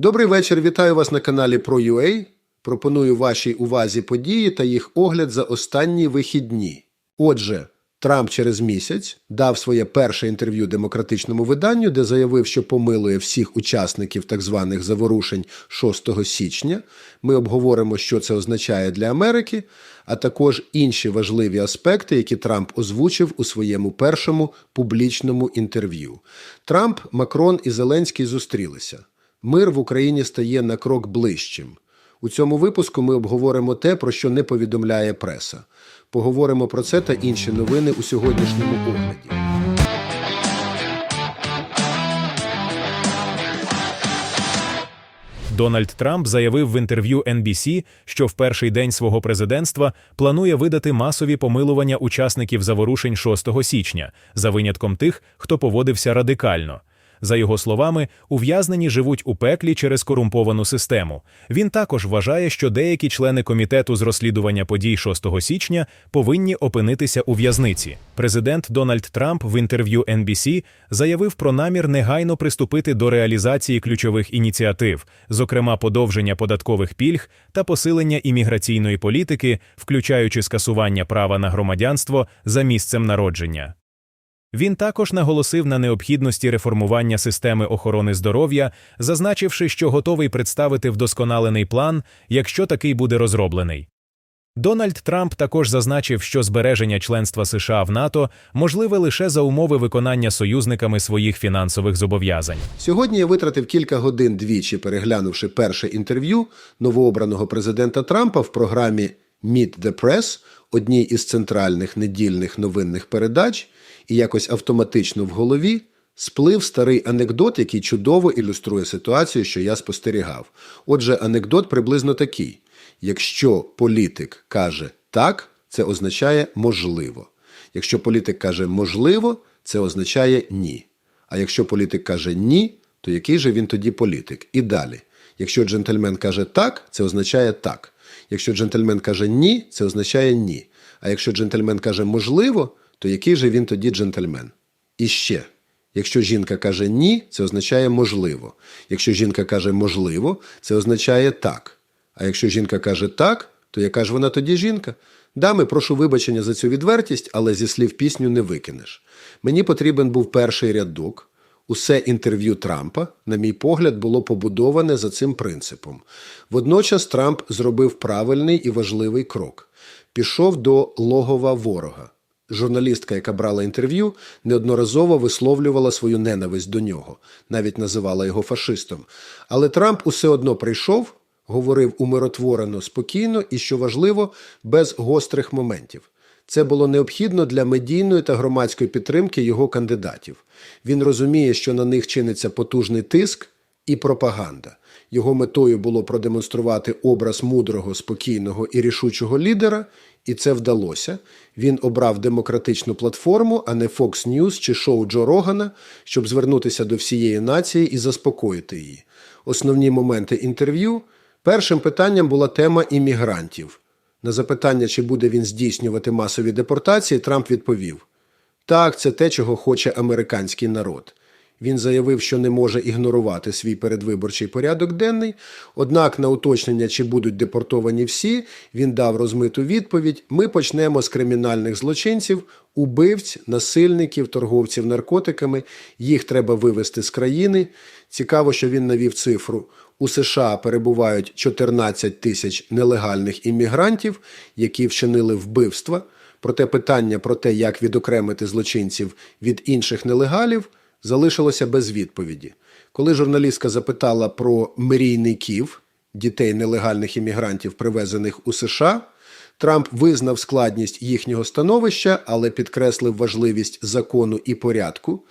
Добрий вечір. Вітаю вас на каналі ProUA. Пропоную вашій увазі події та їх огляд за останні вихідні. Отже, Трамп через місяць дав своє перше інтерв'ю демократичному виданню, де заявив, що помилує всіх учасників так званих заворушень 6 січня. Ми обговоримо, що це означає для Америки, а також інші важливі аспекти, які Трамп озвучив у своєму першому публічному інтерв'ю. Трамп, Макрон і Зеленський зустрілися. Мир в Україні стає на крок ближчим. У цьому випуску ми обговоримо те, про що не повідомляє преса. Поговоримо про це та інші новини у сьогоднішньому огляді. Дональд Трамп заявив в інтерв'ю NBC, що в перший день свого президентства планує видати масові помилування учасників заворушень 6 січня, за винятком тих, хто поводився радикально. За його словами, ув'язнені живуть у пеклі через корумповану систему. Він також вважає, що деякі члени комітету з розслідування подій 6 січня повинні опинитися у в'язниці. Президент Дональд Трамп в інтерв'ю NBC заявив про намір негайно приступити до реалізації ключових ініціатив, зокрема подовження податкових пільг та посилення імміграційної політики, включаючи скасування права на громадянство за місцем народження. Він також наголосив на необхідності реформування системи охорони здоров'я, зазначивши, що готовий представити вдосконалений план, якщо такий буде розроблений. Дональд Трамп також зазначив, що збереження членства США в НАТО можливе лише за умови виконання союзниками своїх фінансових зобов'язань. Сьогодні я витратив кілька годин двічі, переглянувши перше інтерв'ю новообраного президента Трампа в програмі Meet the Press, одній із центральних недільних новинних передач, і якось автоматично в голові сплив старий анекдот, який чудово ілюструє ситуацію, що я спостерігав. Отже, анекдот приблизно такий: якщо політик каже так, це означає можливо. Якщо політик каже можливо, це означає ні. А якщо політик каже ні, то який же він тоді політик? І далі. Якщо джентльмен каже так, це означає так. Якщо джентльмен каже ні, це означає ні. А якщо джентльмен каже можливо, то який же він тоді джентльмен? І ще. Якщо жінка каже ні, це означає можливо. Якщо жінка каже можливо, це означає так. А якщо жінка каже так, то яка ж вона тоді жінка? Дами, прошу вибачення за цю відвертість, але зі слів пісню не викинеш. Мені потрібен був перший рядок. Усе інтерв'ю Трампа, на мій погляд, було побудоване за цим принципом. Водночас Трамп зробив правильний і важливий крок. Пішов до логова ворога. Журналістка, яка брала інтерв'ю, неодноразово висловлювала свою ненависть до нього, навіть називала його фашистом. Але Трамп усе одно прийшов, говорив умиротворено, спокійно і, що важливо, без гострих моментів. Це було необхідно для медійної та громадської підтримки його кандидатів. Він розуміє, що на них чиниться потужний тиск і пропаганда. Його метою було продемонструвати образ мудрого, спокійного і рішучого лідера, і це вдалося. Він обрав демократичну платформу, а не Fox News чи шоу Джо Рогана, щоб звернутися до всієї нації і заспокоїти її. Основні моменти інтерв'ю. Першим питанням була тема іммігрантів. На запитання, чи буде він здійснювати масові депортації, Трамп відповів: так, це те, чого хоче американський народ. Він заявив, що не може ігнорувати свій передвиборчий порядок денний. Однак, на уточнення, чи будуть депортовані всі, він дав розмиту відповідь: ми почнемо з кримінальних злочинців, убивць, насильників, торговців наркотиками. Їх треба вивезти з країни. Цікаво, що він навів цифру. У США перебувають 14 тисяч нелегальних іммігрантів, які вчинили вбивства. Проте питання про те, як відокремити злочинців від інших нелегалів, залишилося без відповіді. Коли журналістка запитала про мрійників, дітей нелегальних іммігрантів, привезених у США, Трамп визнав складність їхнього становища, але підкреслив важливість закону і порядку.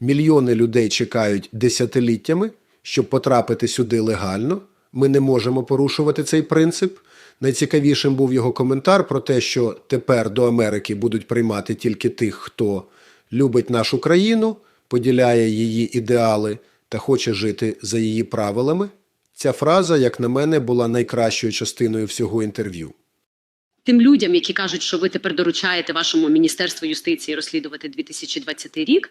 Мільйони людей чекають десятиліттями, щоб потрапити сюди легально. Ми не можемо порушувати цей принцип. Найцікавішим був його коментар про те, що тепер до Америки будуть приймати тільки тих, хто любить нашу країну, поділяє її ідеали та хоче жити за її правилами. Ця фраза, як на мене, була найкращою частиною всього інтерв'ю. Тим людям, які кажуть, що ви тепер доручаєте вашому міністерству юстиції розслідувати 2020 рік,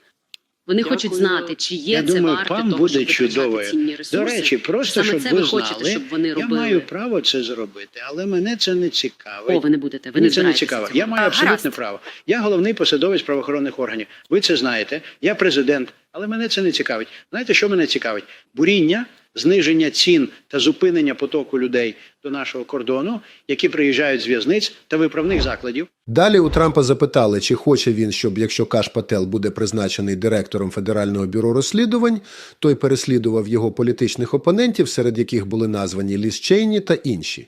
Вони Дякую. хочуть знати, чи є Я це думаю, варте пан того, буде витрачати цінні ресурси. До речі, просто Саме щоб це ви знали, хочете, щоб вони я маю право це зробити, але мене це не цікавить. О, ви не будете. Ви не це не цікаво. Я маю абсолютне Гаразд. право. Я головний посадовець правоохоронних органів. Ви це знаєте. Я президент, але мене це не цікавить. Знаєте, що мене цікавить? Буріння, зниження цін та зупинення потоку людей до нашого кордону, які приїжджають з в'язниць та виправних закладів. Далі у Трампа запитали, чи хоче він, щоб якщо Каш Пател буде призначений директором Федерального бюро розслідувань, той переслідував його політичних опонентів, серед яких були названі Ліс Чейні та інші.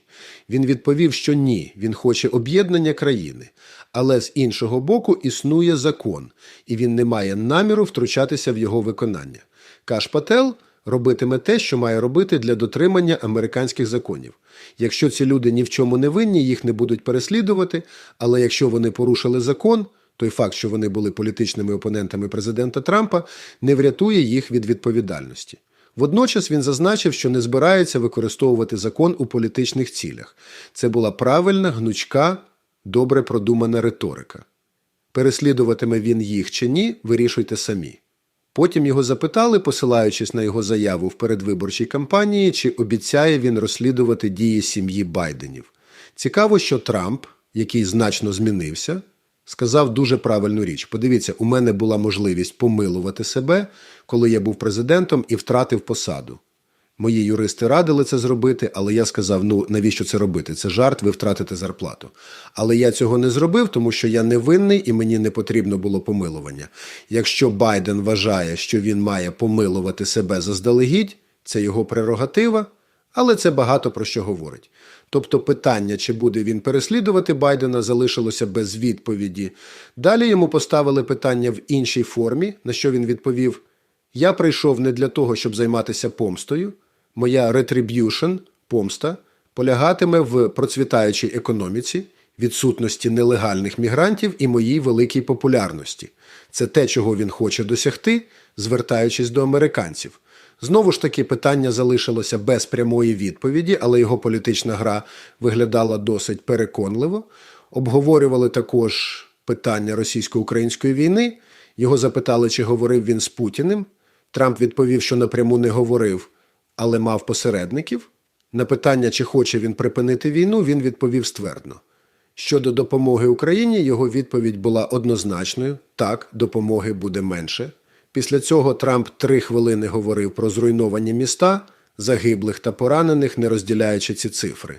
Він відповів, що ні, він хоче об'єднання країни. Але з іншого боку існує закон, і він не має наміру втручатися в його виконання. Каш Пател робитиме те, що має робити для дотримання американських законів. Якщо ці люди ні в чому не винні, їх не будуть переслідувати, але якщо вони порушили закон, той факт, що вони були політичними опонентами президента Трампа, не врятує їх від відповідальності. Водночас він зазначив, що не збирається використовувати закон у політичних цілях. Це була правильна, гнучка, добре продумана риторика. Переслідуватиме він їх чи ні, вирішуйте самі. Потім його запитали, посилаючись на його заяву в передвиборчій кампанії, чи обіцяє він розслідувати дії сім'ї Байденів. Цікаво, що Трамп, який значно змінився, сказав дуже правильну річ. Подивіться, у мене була можливість помилувати себе, коли я був президентом і втратив посаду. Мої юристи радили це зробити, але я сказав: ну навіщо це робити? Це жарт, ви втратите зарплату. Але я цього не зробив, тому що я не винний і мені не потрібно було помилування. Якщо Байден вважає, що він має помилувати себе заздалегідь, це його прерогатива, але це багато про що говорить. Тобто питання, чи буде він переслідувати Байдена, залишилося без відповіді. Далі йому поставили питання в іншій формі, на що він відповів: Я прийшов не для того, щоб займатися помстою. Моя retribution, помста, полягатиме в процвітаючій економіці, відсутності нелегальних мігрантів і моїй великій популярності. Це те, чого він хоче досягти, звертаючись до американців. Знову ж таки, питання залишилося без прямої відповіді, але його політична гра виглядала досить переконливо. Обговорювали також питання російсько-української війни. Його запитали, чи говорив він з Путіним. Трамп відповів, що напряму не говорив, але мав посередників. На питання, чи хоче він припинити війну, він відповів ствердно. Щодо допомоги Україні, його відповідь була однозначною: так, допомоги буде менше. Після цього Трамп три хвилини говорив про зруйновані міста, загиблих та поранених, не розділяючи ці цифри.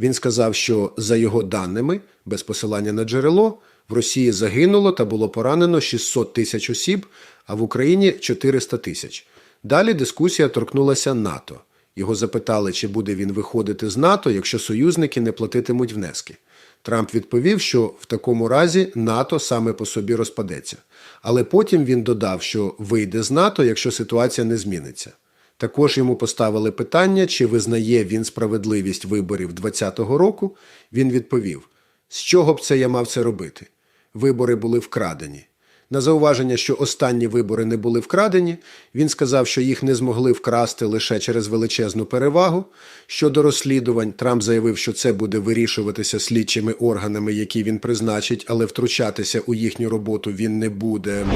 Він сказав, що за його даними, без посилання на джерело, в Росії загинуло та було поранено 600 тисяч осіб, а в Україні 400 тисяч. Далі дискусія торкнулася НАТО. Його запитали, чи буде він виходити з НАТО, якщо союзники не платитимуть внески. Трамп відповів, що в такому разі НАТО саме по собі розпадеться. Але потім він додав, що вийде з НАТО, якщо ситуація не зміниться. Також йому поставили питання, чи визнає він справедливість виборів 2020 року. Він відповів: з чого б це я мав це робити? Вибори були вкрадені. На зауваження, що останні вибори не були вкрадені, він сказав, що їх не змогли вкрасти лише через величезну перевагу. Щодо розслідувань, Трамп заявив, що це буде вирішуватися слідчими органами, які він призначить, але втручатися у їхню роботу він не буде.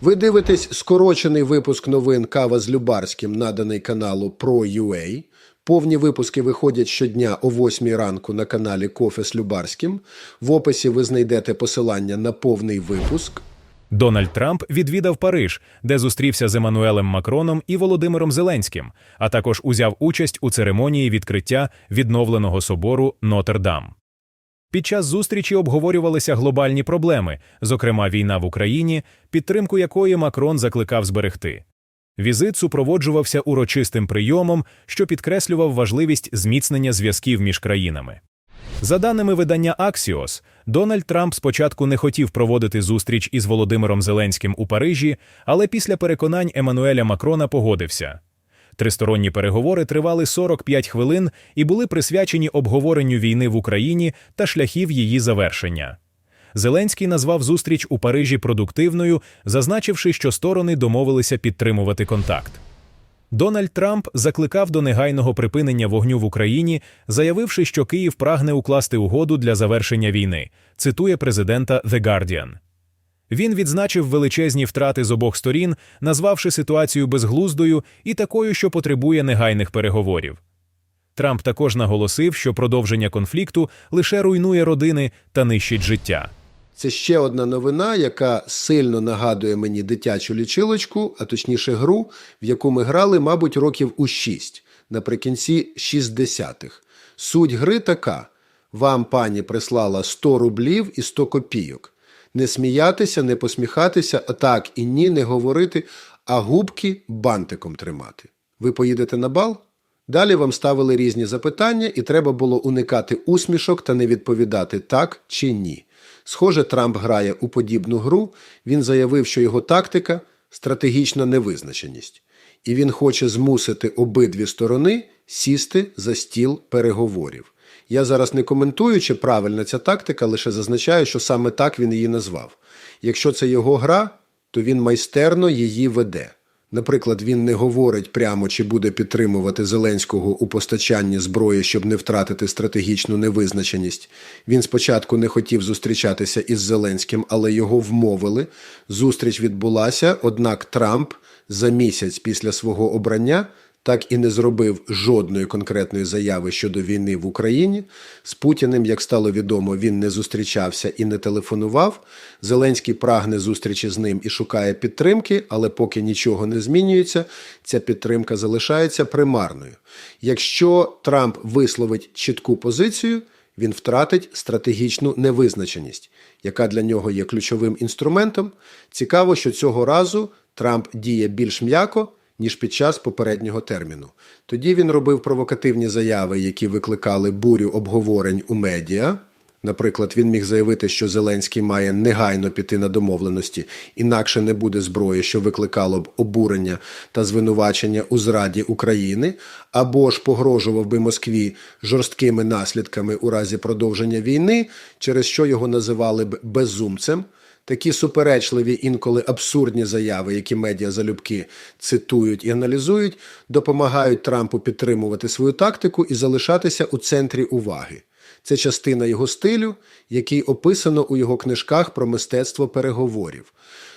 Ви дивитесь скорочений випуск новин Кава з Любарським, наданий каналу Pro.ua. Повні випуски виходять щодня о 8 ранку на каналі Кофе з Любарським. В описі ви знайдете посилання на повний випуск. Дональд Трамп відвідав Париж, де зустрівся з Еммануелем Макроном і Володимиром Зеленським, а також узяв участь у церемонії відкриття відновленого собору Нотр-Дам. Під час зустрічі обговорювалися глобальні проблеми, зокрема війна в Україні, підтримку якої Макрон закликав зберегти. Візит супроводжувався урочистим прийомом, що підкреслював важливість зміцнення зв'язків між країнами. За даними видання Axios, Дональд Трамп спочатку не хотів проводити зустріч із Володимиром Зеленським у Парижі, але після переконань Еммануеля Макрона погодився. Тристоронні переговори тривали 45 хвилин і були присвячені обговоренню війни в Україні та шляхів її завершення. Зеленський назвав зустріч у Парижі продуктивною, зазначивши, що сторони домовилися підтримувати контакт. Дональд Трамп закликав до негайного припинення вогню в Україні, заявивши, що Київ прагне укласти угоду для завершення війни, цитує президента The Guardian. Він відзначив величезні втрати з обох сторін, назвавши ситуацію безглуздою і такою, що потребує негайних переговорів. Трамп також наголосив, що продовження конфлікту лише руйнує родини та нищить життя. Це ще одна новина, яка сильно нагадує мені дитячу лічилочку, а точніше гру, в яку ми грали, мабуть, років у 6, наприкінці 60-х. Суть гри така: вам пані прислала 100 рублів і 100 копійок. Не сміятися, не посміхатися, а так і ні, не говорити, а губки бантиком тримати. Ви поїдете на бал? Далі вам ставили різні запитання, і треба було уникати усмішок та не відповідати так чи ні. Схоже, Трамп грає у подібну гру. Він заявив, що його тактика стратегічна невизначеність, і він хоче змусити обидві сторони сісти за стіл переговорів. Я зараз не коментую, чи правильна ця тактика, лише зазначаю, що саме так він її назвав. Якщо це його гра, то він майстерно її веде. Наприклад, він не говорить прямо, чи буде підтримувати Зеленського у постачанні зброї, щоб не втратити стратегічну невизначеність. Він спочатку не хотів зустрічатися із Зеленським, але його вмовили. Зустріч відбулася, однак Трамп за місяць після свого обрання так і не зробив жодної конкретної заяви щодо війни в Україні. З Путіним, як стало відомо, він не зустрічався і не телефонував. Зеленський прагне зустрічі з ним і шукає підтримки, але поки нічого не змінюється, ця підтримка залишається примарною. Якщо Трамп висловить чітку позицію, він втратить стратегічну невизначеність, яка для нього є ключовим інструментом. Цікаво, що цього разу Трамп діє більш м'яко ніж під час попереднього терміну. Тоді він робив провокативні заяви, які викликали бурю обговорень у медіа. Наприклад, він міг заявити, що Зеленський має негайно піти на домовленості, інакше не буде зброї, що викликало б обурення та звинувачення у зраді України, або ж погрожував би Москві жорсткими наслідками у разі продовження війни, через що його називали б безумцем. Такі суперечливі, інколи абсурдні заяви, які медіа залюбки цитують і аналізують, допомагають Трампу підтримувати свою тактику і залишатися у центрі уваги. Це частина його стилю, який описано у його книжках про мистецтво переговорів.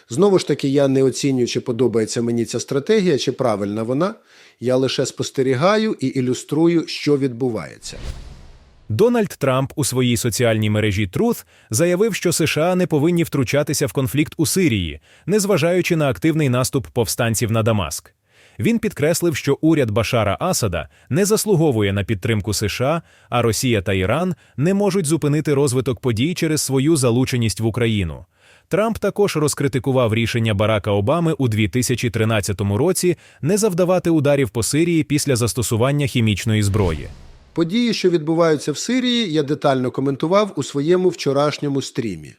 Знову ж таки, я не оцінюю, чи подобається мені ця стратегія, чи правильна вона. Я лише спостерігаю і ілюструю, що відбувається. Дональд Трамп у своїй соціальній мережі Truth заявив, що США не повинні втручатися в конфлікт у Сирії, незважаючи на активний наступ повстанців на Дамаск. Він підкреслив, що уряд Башара Асада не заслуговує на підтримку США, а Росія та Іран не можуть зупинити розвиток подій через свою залученість в Україну. Трамп також розкритикував рішення Барака Обами у 2013 році не завдавати ударів по Сирії після застосування хімічної зброї. Події, що відбуваються в Сирії, я детально коментував у своєму вчорашньому стрімі.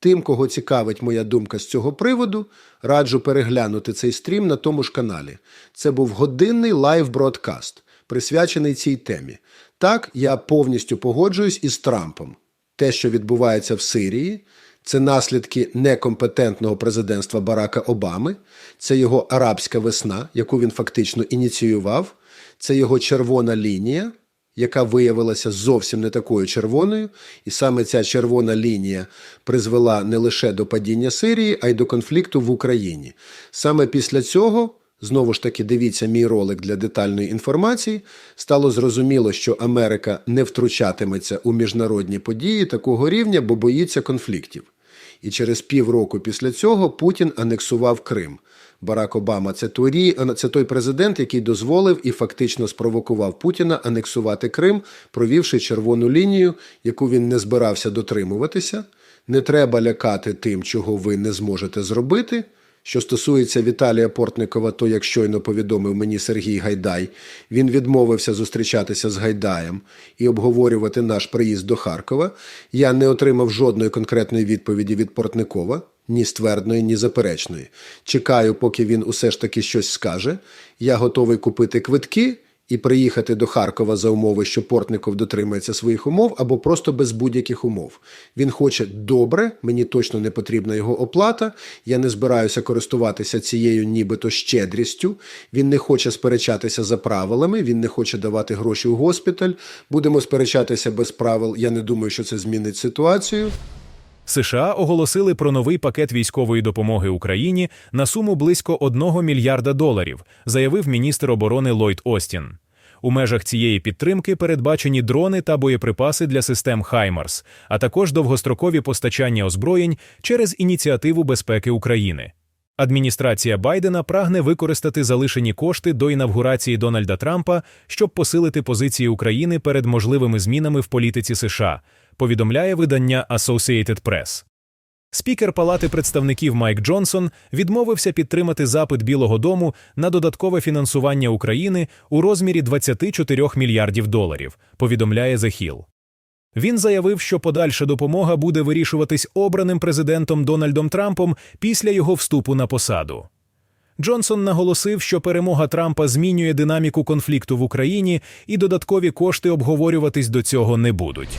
Тим, кого цікавить моя думка з цього приводу, раджу переглянути цей стрім на тому ж каналі. Це був годинний лайв-бродкаст, присвячений цій темі. Так, я повністю погоджуюсь із Трампом. Те, що відбувається в Сирії, це наслідки некомпетентного президентства Барака Обами, це його арабська весна, яку він фактично ініціював, це його червона лінія яка виявилася зовсім не такою червоною, і саме ця червона лінія призвела не лише до падіння Сирії, а й до конфлікту в Україні. Саме після цього. Знову ж таки, дивіться мій ролик для детальної інформації. Стало зрозуміло, що Америка не втручатиметься у міжнародні події такого рівня, бо боїться конфліктів. І через півроку після цього Путін анексував Крим. Барак Обама це той, це той президент, який дозволив і фактично спровокував Путіна анексувати Крим, провівши червону лінію, яку він не збирався дотримуватися. Не треба лякати тим, чого ви не зможете зробити. Що стосується Віталія Портникова, то як щойно повідомив мені Сергій Гайдай, він відмовився зустрічатися з Гайдаєм і обговорювати наш приїзд до Харкова. Я не отримав жодної конкретної відповіді від Портникова, ні ствердної, ні заперечної. Чекаю, поки він усе ж таки щось скаже. Я готовий купити квитки і приїхати до Харкова за умови, що Портников дотримається своїх умов, або просто без будь-яких умов. Він хоче добре, мені точно не потрібна його оплата. Я не збираюся користуватися цією нібито щедрістю. Він не хоче сперечатися за правилами, він не хоче давати гроші у госпіталь. Будемо сперечатися без правил. Я не думаю, що це змінить ситуацію. США оголосили про новий пакет військової допомоги Україні на суму близько 1 мільярда доларів, заявив міністр оборони Ллойд Остін. У межах цієї підтримки передбачені дрони та боєприпаси для систем «Хаймарс», а також довгострокові постачання озброєнь через ініціативу безпеки України. Адміністрація Байдена прагне використати залишені кошти до інавгурації Дональда Трампа, щоб посилити позиції України перед можливими змінами в політиці США, повідомляє видання Associated Press. Спікер Палати представників Майк Джонсон відмовився підтримати запит Білого дому на додаткове фінансування України у розмірі 24 мільярдів доларів, повідомляє The Hill. Він заявив, що подальша допомога буде вирішуватись обраним президентом Дональдом Трампом після його вступу на посаду. Джонсон наголосив, що перемога Трампа змінює динаміку конфлікту в Україні і додаткові кошти обговорюватись до цього не будуть.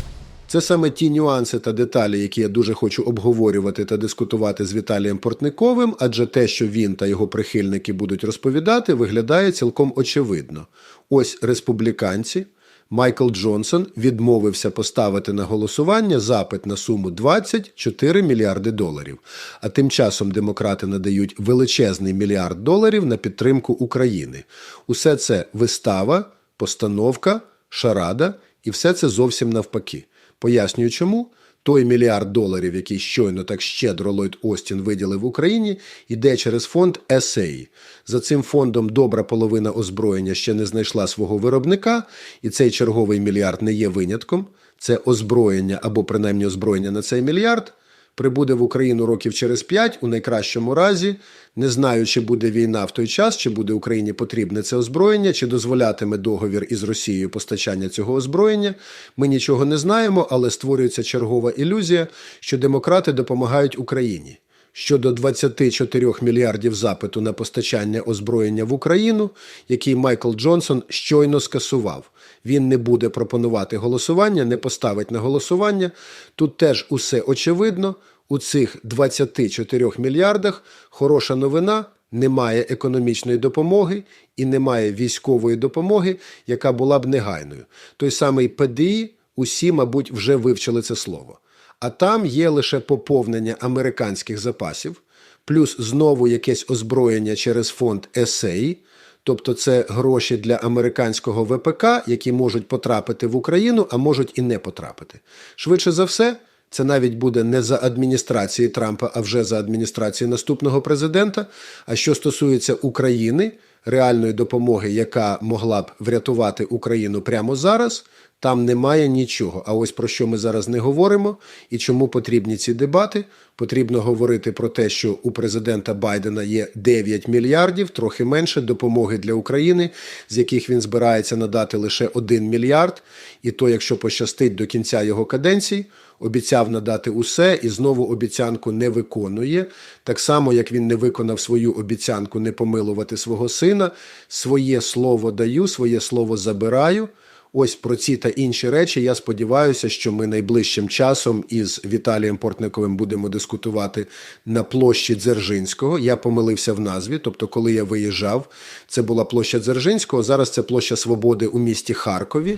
Це саме ті нюанси та деталі, які я дуже хочу обговорювати та дискутувати з Віталієм Портниковим, адже те, що він та його прихильники будуть розповідати, виглядає цілком очевидно. Ось республіканці. Майкл Джонсон відмовився поставити на голосування запит на суму 24 мільярди доларів. А тим часом демократи надають величезний мільярд доларів на підтримку України. Усе це вистава, постановка, шарада, і все це зовсім навпаки. Пояснюю, чому. Той мільярд доларів, який щойно так щедро Ллойд Остін виділив Україні, йде через фонд ESA. За цим фондом добра половина озброєння ще не знайшла свого виробника, і цей черговий мільярд не є винятком. Це озброєння або принаймні озброєння на цей мільярд прибуде в Україну років через п'ять, у найкращому разі, не знаю, чи буде війна в той час, чи буде Україні потрібне це озброєння, чи дозволятиме договір із Росією постачання цього озброєння. Ми нічого не знаємо, але створюється чергова ілюзія, що демократи допомагають Україні. Щодо 24 мільярдів запиту на постачання озброєння в Україну, який Майкл Джонсон щойно скасував. Він не буде пропонувати голосування, не поставить на голосування. Тут теж усе очевидно. У цих 24 мільярдах хороша новина. Немає економічної допомоги і немає військової допомоги, яка була б негайною. Той самий ПДІ, усі, мабуть, вже вивчили це слово. А там є лише поповнення американських запасів, плюс знову якесь озброєння через фонд ESA, тобто це гроші для американського ВПК, які можуть потрапити в Україну, а можуть і не потрапити. Швидше за все, це навіть буде не за адміністрації Трампа, а вже за адміністрації наступного президента. А що стосується України, реальної допомоги, яка могла б врятувати Україну прямо зараз, там немає нічого. А ось про що ми зараз не говоримо і чому потрібні ці дебати. Потрібно говорити про те, що у президента Байдена є 9 мільярдів, трохи менше допомоги для України, з яких він збирається надати лише 1 мільярд. І то, якщо пощастить до кінця його каденції, обіцяв надати усе і знову обіцянку не виконує. Так само, як він не виконав свою обіцянку не помилувати свого сина, своє слово даю, своє слово забираю. Ось про ці та інші речі. Я сподіваюся, що ми найближчим часом із Віталієм Портниковим будемо дискутувати на площі Дзержинського. Я помилився в назві. Тобто, коли я виїжджав, це була площа Дзержинського. Зараз це площа Свободи у місті Харкові.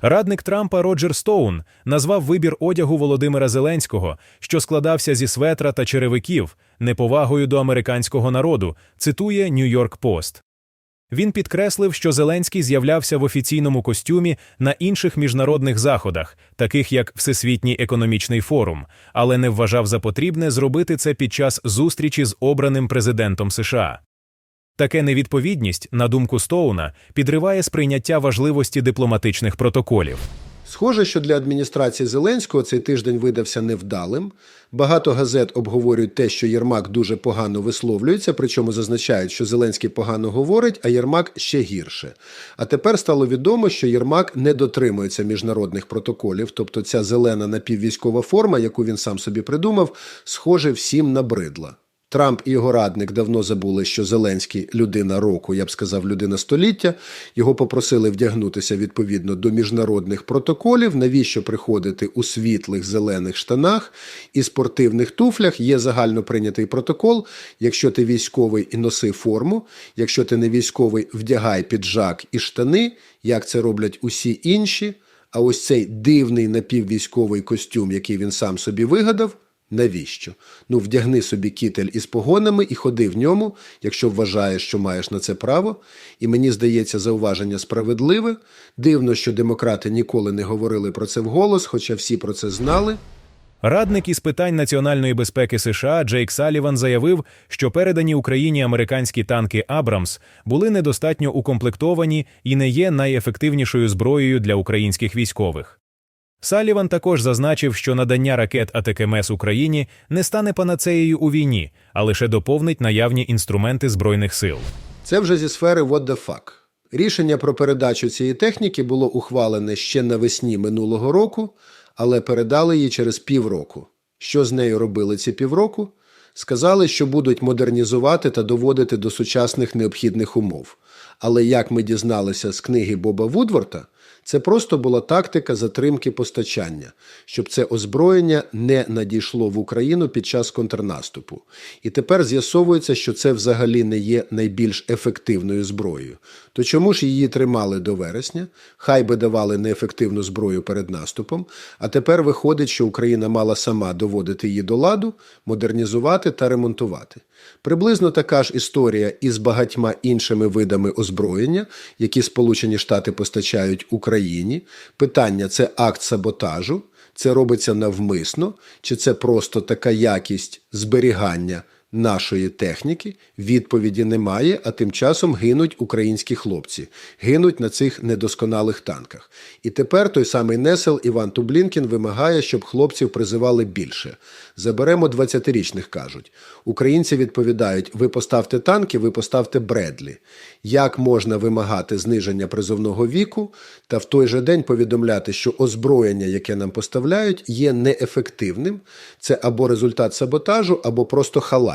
Радник Трампа Роджер Стоун назвав вибір одягу Володимира Зеленського, що складався зі светра та черевиків, неповагою до американського народу, цитує Нью-Йорк Пост. Він підкреслив, що Зеленський з'являвся в офіційному костюмі на інших міжнародних заходах, таких як Всесвітній економічний форум, але не вважав за потрібне зробити це під час зустрічі з обраним президентом США. Таке невідповідність, на думку Стоуна, підриває сприйняття важливості дипломатичних протоколів. Схоже, що для адміністрації Зеленського цей тиждень видався невдалим. Багато газет обговорюють те, що Єрмак дуже погано висловлюється, причому зазначають, що Зеленський погано говорить, а Єрмак ще гірше. А тепер стало відомо, що Єрмак не дотримується міжнародних протоколів, тобто ця зелена напіввійськова форма, яку він сам собі придумав, схоже, всім набридла. Трамп і його радник давно забули, що Зеленський людина року, я б сказав, людина століття. Його попросили вдягнутися відповідно до міжнародних протоколів. Навіщо приходити у світлих зелених штанах і спортивних туфлях? Є загально прийнятий протокол. Якщо ти військовий і носи форму, якщо ти не військовий, вдягай піджак і штани, як це роблять усі інші. А ось цей дивний напіввійськовий костюм, який він сам собі вигадав, навіщо? Ну, вдягни собі кітель із погонами і ходи в ньому, якщо вважаєш, що маєш на це право. І мені здається, зауваження справедливе. Дивно, що демократи ніколи не говорили про це вголос, хоча всі про це знали. Радник із питань національної безпеки США Джейк Саліван заявив, що передані Україні американські танки Абрамс були недостатньо укомплектовані і не є найефективнішою зброєю для українських військових. Саліван також зазначив, що надання ракет АТКМС Україні не стане панацеєю у війні, а лише доповнить наявні інструменти збройних сил. Це вже зі сфери what the fuck. Рішення про передачу цієї техніки було ухвалене ще навесні минулого року, але передали її через півроку. Що з нею робили ці півроку? Сказали, що будуть модернізувати та доводити до сучасних необхідних умов. Але як ми дізналися з книги Боба Вудворта, це просто була тактика затримки постачання, щоб це озброєння не надійшло в Україну під час контрнаступу. І тепер з'ясовується, що це взагалі не є найбільш ефективною зброєю. То чому ж її тримали до вересня? Хай би давали неефективну зброю перед наступом, а тепер виходить, що Україна мала сама доводити її до ладу, модернізувати та ремонтувати. Приблизно така ж історія із багатьма іншими видами озброєння, які Сполучені Штати постачають Україні. Питання це акт саботажу, це робиться навмисно, чи це просто така якість зберігання нашої техніки? Відповіді немає, а тим часом гинуть українські хлопці, гинуть на цих недосконалих танках. І тепер той самий Несел Іван Тублінкін вимагає, щоб хлопців призивали більше. Заберемо 20-річних, кажуть. Українці відповідають: ви поставте танки, ви поставте Бредлі. Як можна вимагати зниження призовного віку та в той же день повідомляти, що озброєння, яке нам поставляють, є неефективним? Це або результат саботажу, або просто